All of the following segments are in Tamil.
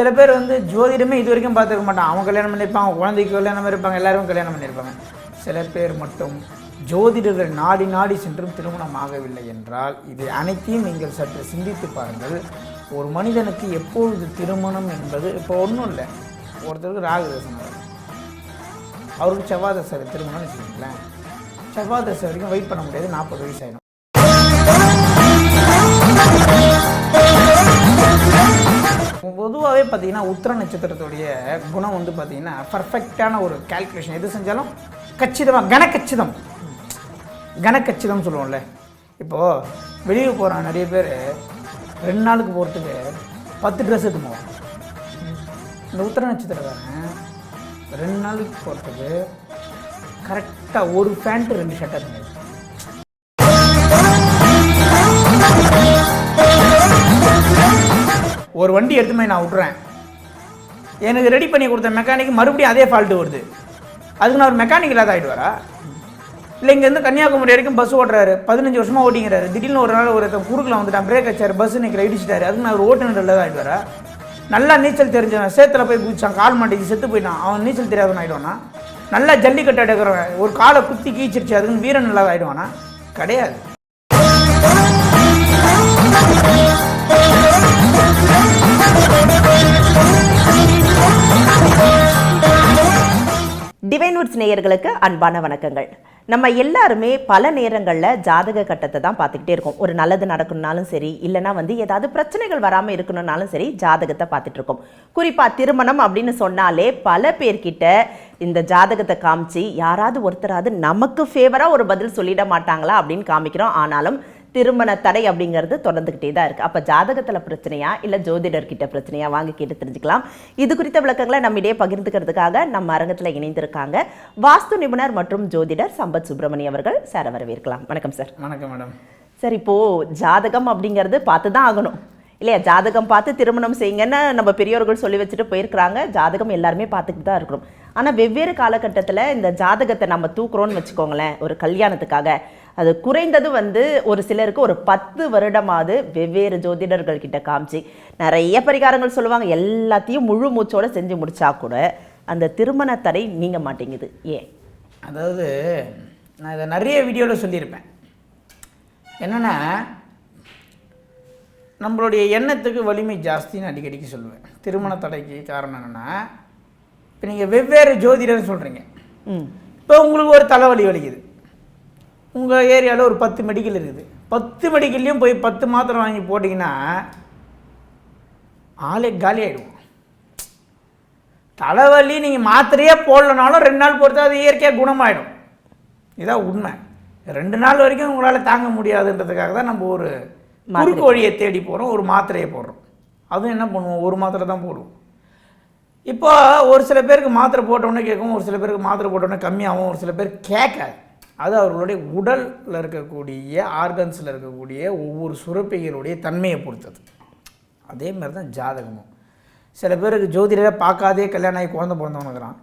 சில பேர் வந்து ஜோதிடமே இது வரைக்கும் பார்த்துக்க மாட்டான் அவன் கல்யாணம் பண்ணியிருப்பாங்க குழந்தைக்கு கல்யாணம் இருப்பாங்க எல்லாரும் கல்யாணம் பண்ணியிருப்பாங்க. சில பேர் மட்டும் ஜோதிடர்கள் நாடி நாடி சென்றும் திருமணம் ஆகவில்லை என்றால் இது அனைத்தையும் நீங்கள் சற்று சிந்தித்து பாருங்கள். ஒரு மனிதனுக்கு எப்பொழுது திருமணம் என்பது இப்போ ஒன்றும் இல்லை. ஒருத்தருக்கு ராகுதசம் அவருக்கு செவ்வாய் திருமணம்னு வச்சுக்கோங்களேன். செவ்வாய் வரைக்கும் வெயிட் பண்ண முடியாது. நாற்பது வயசு ஆயிடும். பொதுவாகவே பார்த்தீங்கன்னா உத்திர நட்சத்திரத்துடைய குணம் வந்து பார்த்தீங்கன்னா பர்ஃபெக்டான ஒரு கால்குலேஷன் எது செஞ்சாலும் கச்சிதமாக கனக்கச்சிதம் கனக்கச்சிதம் சொல்லுவோம்ல. இப்போது வெளியே போகிறான் நிறைய பேர் ரெண்டு நாளுக்கு போகிறதுக்கு பத்து ட்ரெஸ் எடுத்து இந்த உத்திர நட்சத்திரக்காரன் ரெண்டு நாளுக்கு போகிறதுக்கு கரெக்டாக ஒரு பேண்ட்டு ரெண்டு ஷர்ட்டாக தந்தது ஒரு வண்டி எடுத்துன்னு போய் நான் விட்றேன். எனக்கு ரெடி பண்ணி கொடுத்த மெக்கானிக் மறுபடியும் அதே ஃபால்ட்டு வருது. அதுக்கு நான் ஒரு மெக்கானிக் இல்லாத ஆகிடுவாரா இல்லை இங்கேருந்து கன்னியாகுமரி வரைக்கும் பஸ் ஓட்டுறாரு. பதினஞ்சு வருஷமாக ஓட்டிங்கிறாரு திடீர்னு ஒரு நாள் ஒருத்தன் குறுக்கில் வந்துட்டான். பிரேக் வச்சாரு பஸ் நிற்கிற இடிச்சிட்டாரு. அதுக்கு நான் ஒரு ஓட்டுநர் இல்லாத ஆகிடுவாரா நல்லா நீச்சல் தெரிஞ்சவன். சேத்துல போய் குதிச்சான். கால் மாட்டிச்சு செத்து போயிட்டான். அவன் நீச்சல் தெரியாதவன் ஆகிடுவானா நல்லா ஜல்லிக்கட்டு எடுக்கிறவன். ஒரு காலை குத்தி கீச்சிருச்சு. அதுக்குன்னு வீரன் இல்லாத ஆகிடுவானா கிடையாது. டிவைன் நேயர்களுக்கு அன்பான வணக்கங்கள். நம்ம எல்லாருமே பல நேரங்களில் ஜாதக கட்டத்தை தான் பார்த்துக்கிட்டே இருக்கோம். ஒரு நல்லது நடக்கணும்னாலும் சரி இல்லைன்னா வந்து ஏதாவது பிரச்சனைகள் வராமல் இருக்கணும்னாலும் சரி ஜாதகத்தை பார்த்துட்டு இருக்கோம். குறிப்பாக திருமணம் அப்படின்னு சொன்னாலே பல பேர்கிட்ட இந்த ஜாதகத்தை காமிச்சு யாராவது ஒருத்தராவது நமக்கு ஃபேவராக ஒரு பதில் சொல்லிட மாட்டாங்களா அப்படின்னு காமிக்கிறோம். ஆனாலும் திருமண தடை அப்படிங்கிறது தொடர்ந்துக்கிட்டே தான் இருக்குது அப்போ ஜாதகத்தில் பிரச்சனையா? இல்லை ஜோதிடர்கிட்ட பிரச்சனையா? வாங்க கேட்டு தெரிஞ்சுக்கலாம். இது குறித்த விளக்கங்களை நம்மிடையே பகிர்ந்துக்கிறதுக்காக நம்ம அரங்கத்தில் இணைந்திருக்காங்க வாஸ்து நிபுணர் மற்றும் ஜோதிடர் சம்பத் சுப்பிரமணியம் அவர்கள். சார் வரவேற்கலாம். வணக்கம் சார். வணக்கம் மேடம். சார் இப்போது ஜாதகம் அப்படிங்கிறது பார்த்து தான் ஆகணும். இல்லையா? ஜாதகம் பார்த்து திருமணம் செய்யுங்கன்னு நம்ம பெரியோர்கள் சொல்லி வச்சுட்டு போயிருக்கிறாங்க. ஜாதகம் எல்லாருமே பார்த்துக்கிட்டு தான் இருக்கிறோம். ஆனால் வெவ்வேறு காலகட்டத்தில் இந்த ஜாதகத்தை நம்ம தூக்குறோன்னு வச்சுக்கோங்களேன் ஒரு கல்யாணத்துக்காக. அது குறைந்தது வந்து ஒரு சிலருக்கு ஒரு பத்து வருடமாவது வெவ்வேறு ஜோதிடர்கள் கிட்ட காமிச்சு நிறைய பரிகாரங்கள் சொல்லுவாங்க. எல்லாத்தையும் முழு மூச்சோடு செஞ்சு முடிச்சா கூட அந்த திருமண தடை நீங்க மாட்டேங்குது. ஏன்? அதாவது நான் இதை நிறைய வீடியோவில் சொல்லியிருப்பேன். என்னென்னா நம்மளுடைய எண்ணத்துக்கு வலிமை ஜாஸ்தின்னு அடிக்கடிக்கு சொல்லுவேன். திருமண தடைக்கு காரணம் என்னென்னா இப்போ நீங்கள் வெவ்வேறு ஜோதிடர்னு சொல்கிறீங்க இப்போ உங்களுக்கு ஒரு தலைவலி வலிக்குது. உங்கள் ஏரியாவில் ஒரு பத்து மெடிக்கல் இருக்குது. பத்து மெடிக்கல்லையும் போய் பத்து மாத்திரை வாங்கி போட்டிங்கன்னா ஆளே காலி ஆகிடுவோம் தலைவலி நீங்கள் மாத்திரையே போடலனாலும் ரெண்டு நாள் பொறுத்து அது இயற்கையாக குணமாயிடும். இதான் உண்மை. ரெண்டு நாள் வரைக்கும் உங்களால் தாங்க முடியாதுன்றதுக்காக தான் நம்ம ஒரு வழியை தேடி போகிறோம் ஒரு மாத்திரையை போடுறோம். அதுவும் என்ன பண்ணுவோம்? ஒரு மாத்திரை தான் போடுவோம். இப்போ ஒரு சில பேருக்கு மாத்திரை போட்டோன்னே கேட்கும் ஒரு சில பேருக்கு மாத்திரை போட்டோன்னே கம்மியாகும் ஒரு சில பேர் கேட்காது. அது அவர்களுடைய உடலில் இருக்கக்கூடிய ஆர்கன்ஸில் இருக்கக்கூடிய ஒவ்வொரு சுரப்பிகளுடைய தன்மையை பொறுத்தது. அதே மாதிரி தான் ஜாதகமும். சில பேருக்கு ஜோதிடரை பார்க்காதே கல்யாணம் ஆகி குழந்தை பிறந்தவனுக்குறான்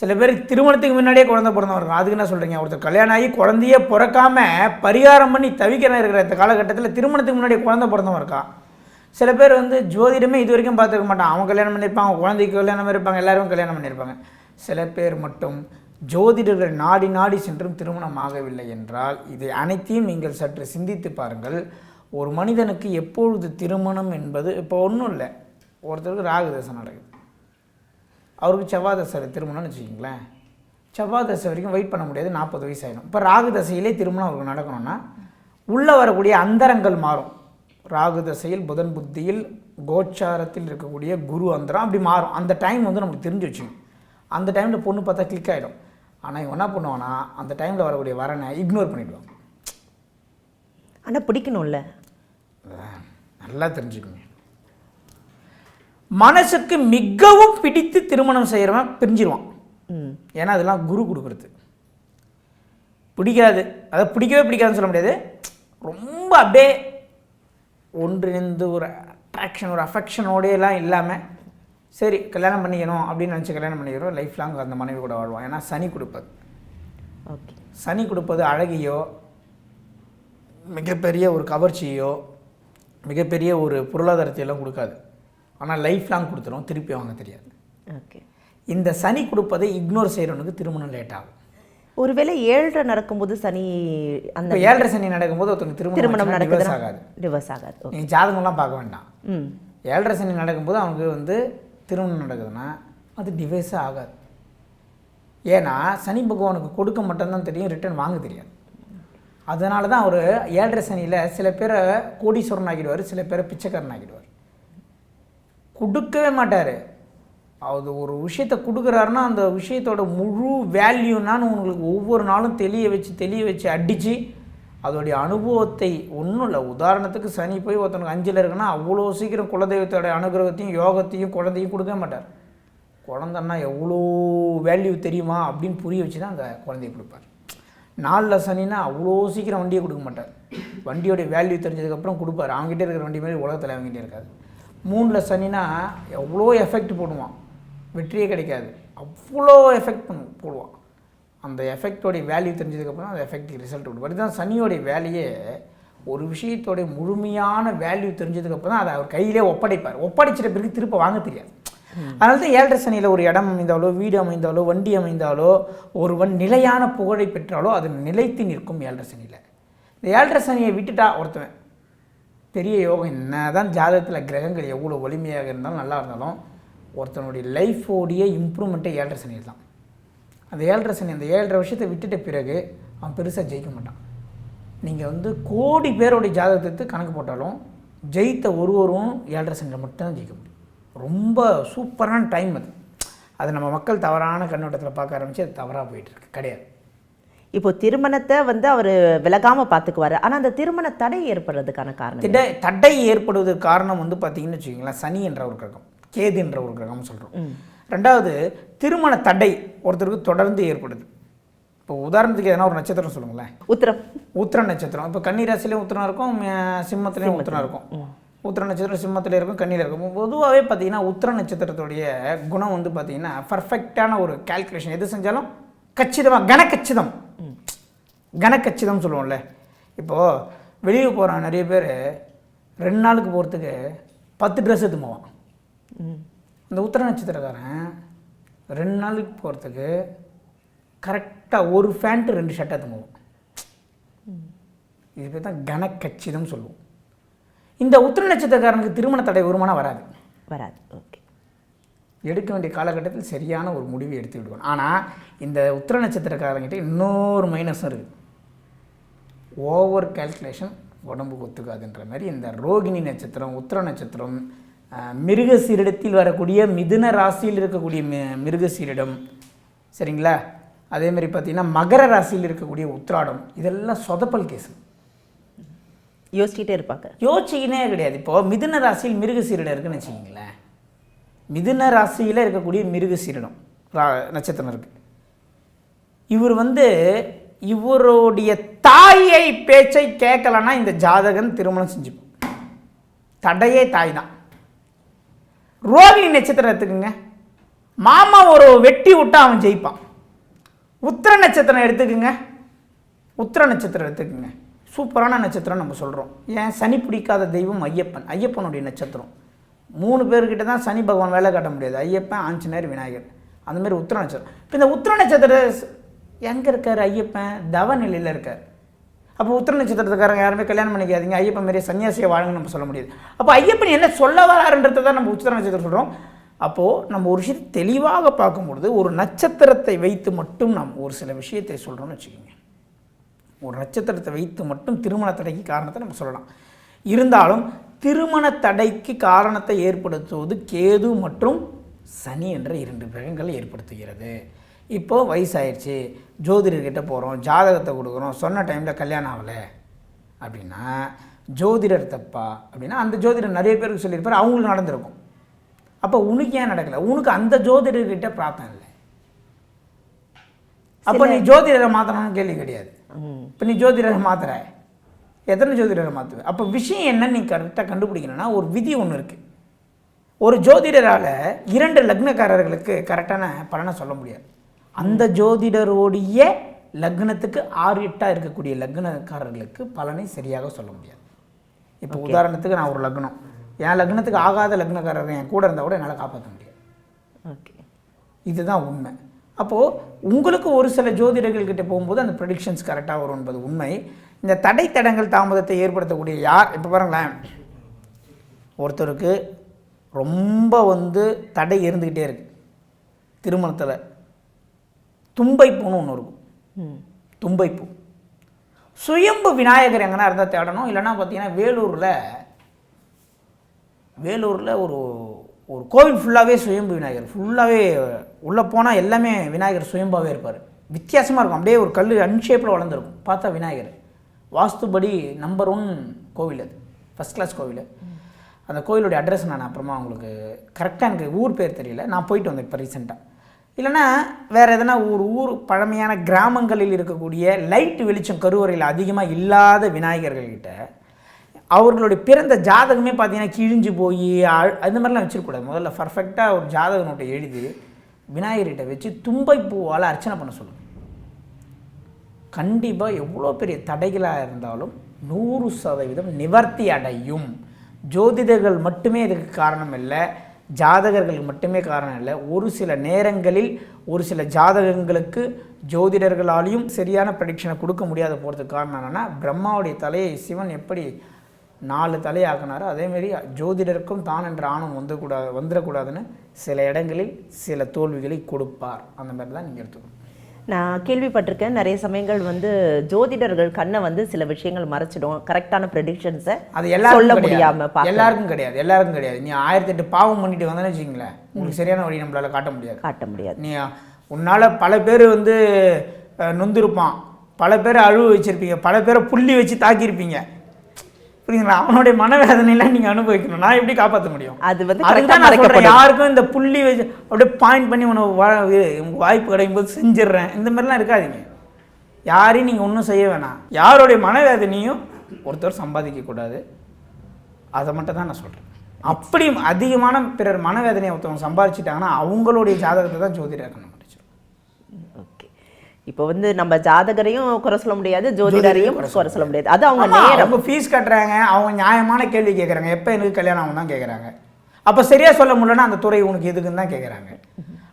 சில பேருக்கு திருமணத்துக்கு முன்னாடியே குழந்தை பிறந்தவன் அதுக்கு என்ன சொல்கிறீங்க ஒருத்தர் கல்யாணம் ஆகி குழந்தையே பிறக்காமல் பரிகாரம் பண்ணி தவிக்கிறேன் இருக்கிற இந்த காலகட்டத்தில் திருமணத்துக்கு முன்னாடியே குழந்தை பிறந்தவன் இருக்கான். சில பேர் வந்து ஜோதிடமே இது வரைக்கும் பார்த்துக்க மாட்டான் அவன் கல்யாணம் பண்ணியிருப்பாங்க குழந்தைக்கு கல்யாணம் இருப்பாங்க எல்லாரும் கல்யாணம் பண்ணியிருப்பாங்க. சில பேர் மட்டும் ஜோதிடர்கள் நாடி நாடி சென்றும் திருமணம் ஆகவில்லை என்றால் இது அனைத்தையும் நீங்கள் சற்று சிந்தித்து பாருங்கள். ஒரு மனிதனுக்கு எப்பொழுது திருமணம் என்பது இப்போ ஒன்றும் இல்லை. ஒருத்தருக்கு ராகு தசை நடக்குது. அவருக்கு செவ்வாய் தசை திருமணம்னு வச்சுக்கிங்களேன். செவ்வாய் தசை வரைக்கும் வெயிட் பண்ண முடியாது. நாற்பது வயசு ஆகிடும் இப்போ ராகு தசையிலே திருமணம் அவருக்கு நடக்கணும்னா உள்ளே வரக்கூடிய அந்தரங்கள் மாறும். ராகு தசையில் புதன் புத்தியில் கோச்சாரத்தில் இருக்கக்கூடிய குரு அந்தரம் அப்படி மாறும். அந்த டைம் வந்து நமக்கு தெரிஞ்சு வச்சுக்கணும். அந்த டைமில் பொண்ணு பார்த்தா கிளிக் ஆகிடும் ஆனால் இவன் என்ன பண்ணுவான்னா அந்த டைமில் வரக்கூடிய வரனை இக்னோர் பண்ணிவிடுவான் ஆனால் பிடிக்கணும்ல. நல்லா தெரிஞ்சுக்கோங்க மனசுக்கு மிகவும் பிடித்து திருமணம் செய்கிறவன் பிரிஞ்சிருவான். ஏன்னா அதெல்லாம் குரு கொடுக்குறது. பிடிக்காது. அதை பிடிக்கவே பிடிக்காதுன்னு சொல்ல முடியாது. ரொம்ப அப்படியே ஒன்றிணைந்து ஒரு அட்ராக்ஷன் ஒரு அஃபெக்ஷனோடையெல்லாம் இல்லாமல் சரி கல்யாணம் பண்ணிக்கணும் அப்படின்னு நினச்சி கல்யாணம் பண்ணிக்கிறோம். லைஃப் லாங் அந்த மனைவி கூட வாழ்வான் ஏன்னா சனி கொடுப்பது. ஓகே சனி கொடுப்பது அழகையோ மிகப்பெரிய ஒரு கவர்ச்சியோ மிகப்பெரிய ஒரு பொருளாதாரத்தையெல்லாம் கொடுக்காது. ஆனால் லைஃப் லாங் கொடுத்துரும். திருப்பி வாங்க தெரியாது. ஓகே இந்த சனி கொடுப்பதை இக்னோர் செய்கிறவனுக்கு திருமணம் லேட் ஆகும். ஒருவேளை ஏழரை நடக்கும்போது சனி அந்த ஏழரை சனி நடக்கும்போது ஒருத்தவங்க திருமணம் திருமணம் நடக்குது ஆகாது. டிவர்ஸ் ஆகாது. நீங்கள் ஜாதகம்லாம் பார்க்க வேண்டாம். ம். ஏழரை சனி நடக்கும்போது அவனுக்கு வந்து திருமணம் நடக்குதுன்னா அது டிவைஸே ஆகாது. ஏன்னா சனி பகவானுக்கு கொடுக்க மட்டும்தான் தெரியும் ரிட்டர்ன் வாங்க தெரியாது. அதனால தான் அவர் ஏழரை சனியில் சில பேரை கோடீஸ்வரன் ஆகிடுவார் சில பேரை பிச்சைக்காரன் ஆகிடுவார் கொடுக்கவே மாட்டார். அது ஒரு விஷயத்தை கொடுக்குறாருன்னா அந்த விஷயத்தோட முழு வேல்யூனான்னு உங்களுக்கு ஒவ்வொரு நாளும் தெளிய வச்சு தெளிய வச்சு அடித்து அதோடைய அனுபவத்தை ஒன்றும் இல்லை. உதாரணத்துக்கு சனி போய் ஒருத்தனுக்கு அஞ்சில் இருக்குன்னா அவ்வளோ சீக்கிரம் குலதெய்வத்தோட அனுகிரகத்தையும் யோகத்தையும் குழந்தையும் கொடுக்க மாட்டார். குழந்தைன்னா எவ்வளோ வேல்யூ தெரியுமா அப்படின்னு புரிய வச்சு தான் அந்த குழந்தைய கொடுப்பார். நாலில் சனின்னா அவ்வளோ சீக்கிரம் வண்டியை கொடுக்க மாட்டார். வண்டியோடைய வேல்யூ தெரிஞ்சதுக்கப்புறம் கொடுப்பார். அவங்ககிட்ட இருக்கிற வண்டி மாதிரி உலகத்தில் அவங்ககிட்ட இருக்காது. மூணில் சனினா எவ்வளோ எஃபெக்ட் போடுவான். வெற்றியே கிடைக்காது. அவ்வளோ எஃபெக்ட் பண்ணு போடுவான். அந்த எஃபெக்டோடைய வேல்யூ தெரிஞ்சதுக்கப்புறம் அந்த எஃபெக்ட்டுக்கு ரிசல்ட் கொடுப்பார் இதுதான் சனியோடைய வேலையே. ஒரு விஷயத்தோடைய முழுமையான வேல்யூ தெரிஞ்சதுக்கப்புறம் தான் அதை அவர் கையிலே ஒப்படைப்பார். ஒப்படைச்சிட்ட பிறகு திருப்ப வாங்க தெரியாது. அதனால தான் ஏழரை சனியில் ஒரு இடம் அமைந்தாலோ வீடு அமைந்தாலோ வண்டி அமைந்தாலோ ஒருவன் நிலையான புகழை பெற்றாலோ அது நிலைத்து நிற்கும் ஏழரை சனியில். இந்த ஏழரை சனியை விட்டுட்டா ஒருத்தவன் பெரிய யோகம் என்னதான் ஜாதகத்தில் கிரகங்கள் எவ்வளோ வலிமையாக இருந்தாலும் நல்லா இருந்தாலும் ஒருத்தனுடைய லைஃபோடைய இம்ப்ரூவ்மெண்ட்டே ஏழரை தான் அந்த ஏழரை சனி அந்த ஏழரை வருஷத்தை விட்டுட்ட பிறகு அவன் பெருசாக ஜெயிக்க மாட்டான். நீங்கள் வந்து கோடி பேருடைய ஜாதகத்தை எடுத்து கணக்கு போட்டாலும் ஜெயித்த ஒருவரும் ஏழரை சனியில் மட்டும்தான் ஜெயிக்க முடியும். ரொம்ப சூப்பரான டைம் அது. அது நம்ம மக்கள் தவறான கண்ணோட்டத்தில் பார்க்க ஆரம்பிச்சு அது தவறாக போயிட்டுருக்கு கிடையாது. இப்போ திருமணத்தை வந்து அவர் விலகாம பார்த்துக்குவாரு. ஆனா அந்த திருமண தடை ஏற்படுறதுக்கான காரணம்? திட தடை ஏற்படுவதற்கு காரணம் வந்து பார்த்தீங்கன்னு வச்சுக்கிங்களேன் சனி என்ற ஒரு கிரகம். கேது என்ற ஒரு கிரகம் சொல்கிறோம் ரெண்டாவது திருமண தடை ஒருத்தருக்கு தொடர்ந்து ஏற்படுது. இப்போ உதாரணத்துக்கு எதனா ஒரு நட்சத்திரம் சொல்லுங்களேன். உத்திரம். உத்திர நட்சத்திரம். இப்போ கன்னி ராசிலையும் உத்திரம் இருக்கும் சிம்மத்துலேயும் உத்திரம் இருக்கும். உத்திர நட்சத்திரம் சிம்மத்தில் இருக்கும் கண்ணியில் இருக்கும். பொதுவாகவே பார்த்தீங்கன்னா உத்திர நட்சத்திரத்துடைய குணம் வந்து பார்த்தீங்கன்னா பர்ஃபெக்டான ஒரு கால்குலேஷன் எது செஞ்சாலும் கச்சிதமாக கனக்கச்சிதம் கனக்கச்சிதம் சொல்லுவோம்ல. இப்போது வெளியே போகிறான் நிறைய பேர் ரெண்டு நாளுக்கு போகிறதுக்கு பத்து ட்ரெஸ் எடுத்து போவான் ம். இந்த உத்திர நட்சத்திரக்காரன் ரெண்டு நாளுக்கு போகிறதுக்கு கரெக்டாக ஒரு ஃபேண்ட்டு ரெண்டு ஷர்ட் எடுத்து போவான் இது பேர் தான் கனக்கச்சிதம் சொல்லுவோம். இந்த உத்திர நட்சத்திரக்காரனுக்கு திருமண தடை வருமானம் வராது. வராது. ஓகே. எடுக்க வேண்டிய காலகட்டத்தில் சரியான ஒரு முடிவை எடுத்து விடுவான். ஆனால் இந்த உத்திர நட்சத்திரக்காரங்கிட்ட இன்னொரு மைனஸும் இருக்குது ஓவர் கால்குலேஷன் உடம்புக்கு ஒத்துக்காதுன்ற மாதிரி இந்த ரோகிணி நட்சத்திரம் உத்திர நட்சத்திரம் மிருகசீரிடத்தில் வரக்கூடிய மிதுன ராசியில் இருக்கக்கூடிய மி மிருகசீரிடம். சரிங்களா? அதே மாதிரி பார்த்தீங்கன்னா மகர ராசியில் இருக்கக்கூடிய உத்திராடம். இதெல்லாம் சொதப்பல் கேஸு யோசிச்சுட்டே இருப்பாங்க. யோசிச்சுக்கினே கிடையாது. இப்போது மிதுன ராசியில் மிருகசீரிடம் இருக்குன்னு வச்சுக்கிங்களேன். மிதுன ராசியில் இருக்கக்கூடிய மிருகசீரிடம் ரா நட்சத்திரம் இருக்குது இவர் வந்து இவருடைய தாயை பேச்சை கேட்கலன்னா இந்த ஜாதகன் திருமணம் செஞ்சுப்பான் தடையே தாய் தான் ரோகிணி நட்சத்திரம் எடுத்துக்கோங்க. மாமா ஒரு வெட்டி விட்டா அவன் ஜெயிப்பான். உத்திர நட்சத்திரம் எடுத்துக்கோங்க. உத்திர நட்சத்திரம் எடுத்துக்கோங்க. சூப்பரான நட்சத்திரம் நம்ம சொல்கிறோம் ஏன்? சனி பிடிக்காத தெய்வம் ஐயப்பன். ஐயப்பனுடைய நட்சத்திரம். மூணு பேர்கிட்ட தான் சனி பகவான் வேலை காட்ட முடியாது. ஐயப்பன் ஆஞ்சநேயர் விநாயகர். அந்த மாதிரி உத்திர நட்சத்திரம். இப்போ இந்த உத்திர நட்சத்திர எங்கே இருக்கார் ஐயப்பன்? தவ நிலையில் இருக்கார். அப்போ உத்திர நட்சத்திரத்துக்காரங்க யாருமே கல்யாணம் பண்ணிக்காதீங்க ஐயப்பன் மாரியே சன்னியாசியை வாழுங்கன்னு நம்ம சொல்ல முடியாது. அப்போ ஐயப்பன் என்ன சொல்ல வராருன்றதை தான் நம்ம உத்திர நட்சத்திரம் சொல்கிறோம் அப்போது நம்ம ஒரு விஷயத்தை தெளிவாக பார்க்கும்பொழுது ஒரு நட்சத்திரத்தை வைத்து மட்டும் நாம் ஒரு சில விஷயத்தை சொல்கிறோம்னு வச்சுக்கோங்க. ஒரு நட்சத்திரத்தை வைத்து மட்டும் திருமண தடைக்கு காரணத்தை நம்ம சொல்லலாம். இருந்தாலும் திருமண தடைக்கு காரணத்தை ஏற்படுத்துவது கேது மற்றும் சனி என்ற இரண்டு கிரகங்கள் ஏற்படுத்துகிறது. இப்போது வயசாயிருச்சு. ஜோதிடர்கிட்ட போகிறோம் ஜாதகத்தை கொடுக்குறோம் சொன்ன டைமில் கல்யாணம் ஆகலை. அப்படின்னா ஜோதிடர் தப்பா? அப்படின்னா அந்த ஜோதிடர் நிறைய பேருக்கு சொல்லியிருப்பார் அவங்களுக்கு நடந்திருக்கும். அப்போ உனக்கு ஏன் நடக்கலை? உனக்கு அந்த ஜோதிடர்கிட்ட பிரார்த்தனை இல்லை. அப்போ நீ ஜோதிடரை மாற்றணும்னு கேள்வி கிடையாது. இப்போ நீ ஜோதிடரை மாத்துற. எத்தனை ஜோதிடரை மாற்றுவ அப்போ விஷயம் என்னன்னு நீ கரெக்டாக கண்டுபிடிக்கணும்னா ஒரு விதி ஒன்று இருக்குது ஒரு ஜோதிடரால் இரண்டு லக்னக்காரர்களுக்கு கரெக்டான பலனை சொல்ல முடியாது. அந்த ஜோதிடருடைய லக்னத்துக்கு ஆறு எட்டாக இருக்கக்கூடிய லக்னக்காரர்களுக்கு பலனை சரியாக சொல்ல முடியாது. இப்போ உதாரணத்துக்கு நான் ஒரு லக்னம். என் லக்னத்துக்கு ஆகாத லக்னக்காரர் என் கூட இருந்தால் கூட என்னால் காப்பாற்ற முடியாது. ஓகே. இதுதான் உண்மை. அப்போது உங்களுக்கு ஒரு சில ஜோதிடர்கள் கிட்ட போகும்போது அந்த ப்ரெடிக்ஷன்ஸ் கரெக்டாக வரும் என்பது உண்மை. இந்த தடை தடங்கள் தாமதத்தை ஏற்படுத்தக்கூடிய யார்? இப்போ பாருங்களேன். ஒருத்தருக்கு ரொம்ப வந்து தடை இருந்துக்கிட்டே இருக்கு. திருமணத்தில். தும்பைப்பூன்னு ஒன்று இருக்கும். தும்பைப்பூ. சுயம்பு விநாயகர் எங்கன்னா இருந்தால் தேடணும். இல்லைன்னா பார்த்தீங்கன்னா வேலூரில் வேலூரில் ஒரு ஒரு கோவில் ஃபுல்லாகவே சுயம்பு விநாயகர். ஃபுல்லாகவே உள்ளே போனால் எல்லாமே விநாயகர் சுயம்பாகவே இருப்பார். வித்தியாசமாக இருக்கும். அப்படியே ஒரு கல் அன்ஷேப்பில் வளர்ந்துருக்கும். பார்த்தா விநாயகர். வாஸ்துபடி நம்பர் ஒன் கோவில் அது. ஃபஸ்ட் கிளாஸ் கோவில். அந்த கோயிலுடைய அட்ரஸ் நான் அப்புறமா உங்களுக்கு கரெக்டாக எனக்கு ஊர் பேர் தெரியல. நான் போயிட்டு வந்தேன் இப்போ ரீசெண்டாக இல்லைன்னா வேறு எதனா ஒரு ஊர் பழமையான கிராமங்களில் இருக்கக்கூடிய லைட் வெளிச்சம் கருவறையில் அதிகமாக இல்லாத விநாயகர்கள்கிட்ட அவர்களுடைய பிறந்த ஜாதகமே பார்த்தீங்கன்னா கிழிஞ்சு போய் அந்த மாதிரிலாம் வச்சுருக்கூடாது முதல்ல பர்ஃபெக்டாக ஒரு ஜாதக நோட்டை எழுதி விநாயகர்கிட்ட வச்சு தும்பை பூவால் அர்ச்சனை பண்ண சொல்லுங்கள் கண்டிப்பாக எவ்வளோ பெரிய தடைகளாக இருந்தாலும் நூறு சதவீதம் நிவர்த்தி அடையும். ஜோதிடர்கள் மட்டுமே இதுக்கு காரணம் இல்லை. ஜாதகர்கள் மட்டுமே காரணம் இல்லை. ஒரு சில நேரங்களில் ஒரு சில ஜாதகங்களுக்கு ஜோதிடர்களாலையும் சரியான ப்ரடிக்ஷனை கொடுக்க முடியாத போகிறதுக்கு காரணம் என்னென்னா பிரம்மாவுடைய தலையை சிவன் எப்படி நாலு தலையாக்குனாரோ அதேமாரி ஜோதிடருக்கும் தான் என்ற ஆணம் வந்துக்கூடாது வந்துடக்கூடாதுன்னு சில இடங்களில் சில தோல்விகளை கொடுப்பார். அந்த மாதிரி தான் நீங்கள் எடுத்துக்கணும். நான் கேள்விப்பட்டிருக்கேன். நிறைய சமயங்கள் வந்து ஜோதிடர்கள் கண்ணை வந்து சில விஷயங்கள் மறைச்சிடும். கரெக்டான ப்ரெடிக்ஷன்ஸை அது சொல்ல எல்லாருக்கும் முடியாம முடியாம பார்க்க. எல்லாருக்கும் கிடையாது. எல்லாருக்கும் கிடையாது. நீ ஆயிரத்தி எட்டு பாவம் பண்ணிட்டு வந்தேன்னு வச்சுங்களேன் உங்களுக்கு சரியான வழி நம்மளால காட்ட முடியாது. காட்ட முடியாது. நீ உன்னால பல பேர் வந்து நொந்திருப்பான். பல பேரை அழுவ வச்சிருப்பீங்க. பல பேரை புள்ளி வச்சு தாக்கியிருப்பீங்க. புரியுங்களா அவனுடைய மனவேதனையெல்லாம் நீங்க அனுபவிக்கணும். நான் எப்படி காப்பாற்ற முடியும்? அது வந்து அதுக்கு கரெக்டாக தான் நான் மறைக்கப்படும். யாருக்கும் இந்த புள்ளி வச்சு அப்படியே பாயிண்ட் பண்ணி உனக்கு வாய்ப்பு கிடைக்கும் போது செஞ்சிடுறேன். இந்த மாதிரிலாம் இருக்காதீங்க. யாரையும் நீங்கள் ஒன்றும் செய்ய வேணாம். யாருடைய மனவேதனையும் ஒருத்தர் சம்பாதிக்க கூடாது. அதை மட்டும் தான் நான் சொல்கிறேன் அப்படி அதிகமான பிறர் மனவேதனையை ஒருத்தவங்க சம்பாதிச்சிட்டாங்கன்னா அவங்களுடைய ஜாதகத்தை தான் ஜோதிடர் இப்போ வந்து நம்ம ஜாதகரையும் குறை சொல்ல முடியாது ஜோதிடரையும் குறை சொல்ல முடியாது. அது அவங்க நேரம். ஃபீஸ் கட்டுறாங்க அவங்க நியாயமான கேள்வி கேட்குறாங்க எப்போ எனக்கு கல்யாணம் ஆகும் தான் கேட்குறாங்க அப்போ சரியா சொல்ல முடியலன்னா அந்த துறை உனக்கு எதுக்குன்னு தான் கேட்குறாங்க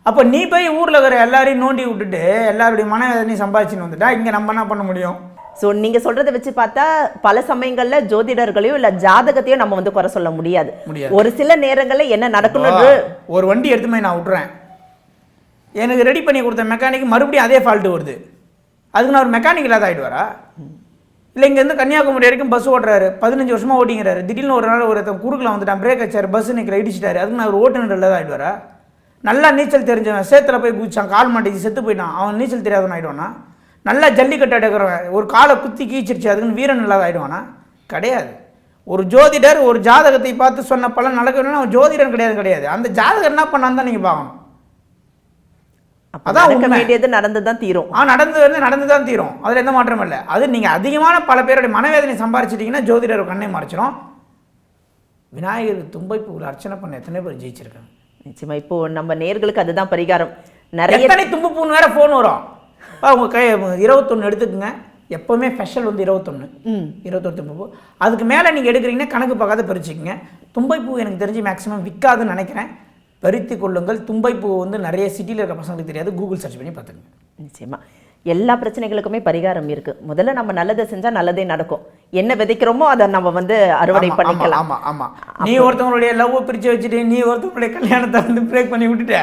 அப்போ நீ போய் ஊரில் இருக்கிற எல்லாரையும் நோண்டி விட்டுட்டு எல்லாருடைய மனவேதனையும் சம்பாதிச்சுன்னு வந்துட்டா இங்கே நம்ம என்ன பண்ண முடியும்? ஸோ நீங்க சொல்றதை வச்சு பார்த்தா பல சமயங்கள்ல ஜோதிடர்களையோ இல்ல ஜாதகத்தையோ நம்ம வந்து குறை சொல்ல முடியாது. ஒரு சில நேரங்கள்ல என்ன நடக்கணும்னு ஒரு வண்டி எடுத்து போய் நான் விட்றேன் எனக்கு ரெடி பண்ணி கொடுத்த மெக்கானிக் மறுபடியும் அதே ஃபால்ட்டு வருது. அதுக்கு நான் ஒரு மெக்கானிக் இல்லாத ஆகிடுவாரா இல்லை இங்கேருந்து கன்னியாகுமரி வரைக்கும் பஸ் ஓட்டுறாரு. பதினஞ்சு வருஷமாக ஓட்டிங்கிறாரு. திடீர்னு ஒரு நாள் ஒருத்தன் குறுக்கில் வந்துட்டான். பிரேக் வச்சார் பஸ் நிற்கிற இடிச்சிட்டாரு. அதுக்கு நான் ஒரு ஓட்டுநர் இல்லாத ஆகிடுவாரா நல்லா நீச்சல் தெரிஞ்சவன். சேத்துல போய் குதிச்சான். கால் மாட்டிச்சு செத்து போயிட்டான். அவன் நீச்சல் தெரியாதவன் ஆகிடுவானா நல்லா ஜல்லிக்கட்டு எடுக்கிறவன். ஒரு காலை குத்தி கீச்சிருச்சு. அதுக்குன்னு வீரன் இல்லாத ஆகிடுவானா கிடையாது. ஒரு ஜோதிடர் ஒரு ஜாதகத்தை பார்த்து சொன்ன பலன் நடக்கணும்னா அவன் ஜோதிடர் கிடையாது கிடையாது. அந்த ஜாதகர் என்ன பண்ணான்னு தான் நீங்கள் பார்க்கணும். அதான் நடக்க. வேண்டியது நடந்து தான் தீரும். ஆ நடந்து வந்து நடந்து தான் தீரும். அதில் எந்த மாற்றமும் இல்லை. அது நீங்கள் அதிகமான பல பேருடைய மனவேதனை சம்பாரிச்சிட்டிங்கன்னா ஜோதிடர் கண்ணை மறைச்சிடும் விநாயகர் தும்பைப்பூவில் அர்ச்சனை பண்ண எத்தனை பேர் ஜெயிச்சிருக்காங்க? நிச்சயமா. இப்போ நம்ம நேர்களுக்கு அதுதான் பரிகாரம். நிறைய எத்தனை தும்பு பூன்னு வேற ஃபோன் வரும். உங்கள் கை இருபத்தொன்று எடுத்துக்கங்க. எப்போவுமே ஸ்பெஷல் வந்து இருபத்தொன்று இருபத்தொரு தும்பை பூ. அதுக்கு மேலே நீங்கள் எடுக்கிறீங்கன்னா கணக்கு பார்க்காத பறிச்சுக்கங்க தும்பைப்பூ எனக்கு தெரிஞ்சு மேக்ஸிமம் விற்காதுன்னு நினைக்கிறேன். பறித்து கொள்ளுங்கள். தும்பைப்பூ வந்து நிறைய சிட்டியில் இருக்க பசங்களுக்கு தெரியாது. கூகுள் சர்ச் பண்ணி பார்த்துங்க நிச்சயமா. எல்லா பிரச்சனைகளுக்குமே பரிகாரம் இருக்கு. முதல்ல நம்ம நல்லதை செஞ்சா நல்லதே நடக்கும். என்ன விதைக்கிறோமோ அதை நம்ம வந்து அறுவடை பண்ணிக்கலாம். ஆமா ஆமா. நீ ஒருத்தவங்களுடைய லவ் பிரிச்சு வச்சுட்டு நீ ஒருத்தவங்களுடைய கல்யாணத்தை வந்து பிரேக் பண்ணி விட்டுட்ட.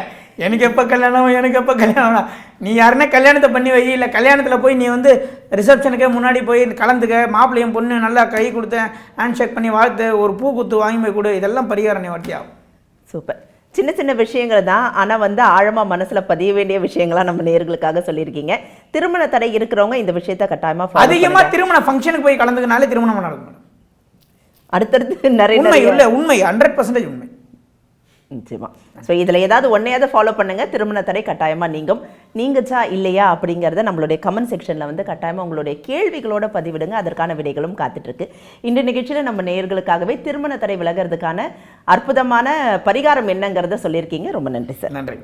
எனக்கு எப்போ கல்யாணம் எனக்கு எப்போ கல்யாணம் நீ யாருன்னா கல்யாணத்தை பண்ணி வை. இல்லை கல்யாணத்தில் போய் நீ வந்து ரிசப்ஷனுக்கே முன்னாடி போய் கலந்துக்க. மாப்பிள்ளையும் பொண்ணு நல்லா கை கொடுத்து ஹேண்ட் ஷேக் பண்ணி வாழ்த்து. ஒரு பூ குத்து வாங்கி போய் கொடு. இதெல்லாம் பரிகாரம் நீ வட்டியாகும் சூப்பர். சின்ன சின்ன விஷயங்கள் தான் ஆனா வந்து ஆழமா மனசுல பதிய வேண்டிய விஷயங்களா நம்ம நேர்களுக்காக சொல்லியிருக்கீங்க. திருமண தடை இருக்கிறவங்க இந்த விஷயத்த கட்டாயமா follow அதிகமாக. திருமண ஃபங்க்ஷனுக்கு போய் கலந்துக்கினாலே திருமணம் நடக்கும். அடுத்தடுத்து நிறைய உண்மை இல்லை உண்மை. ஹண்ட்ரட் பர்சன்டேஜ் உண்மை. நிச்சயமா. ஸோ இதுல ஏதாவது ஒன்னையாவது ஃபாலோ பண்ணுங்க. திருமண தடை கட்டாயமா நீங்கும். நீங்கச்சா இல்லையா அப்படிங்கிறத நம்மளுடைய கமெண்ட் செக்ஷனில் வந்து கட்டாயமாக உங்களுடைய கேள்விகளோட பதிவிடுங்க. அதற்கான விடைகளும் காத்துட்டு இருக்கு இந்த நிகழ்ச்சியில நம்ம நேயர்களுக்காகவே திருமண தடை விலகிறதுக்கான அற்புதமான பரிகாரம் என்னங்கிறத சொல்லியிருக்கீங்க. ரொம்ப நன்றி சார். நன்றி.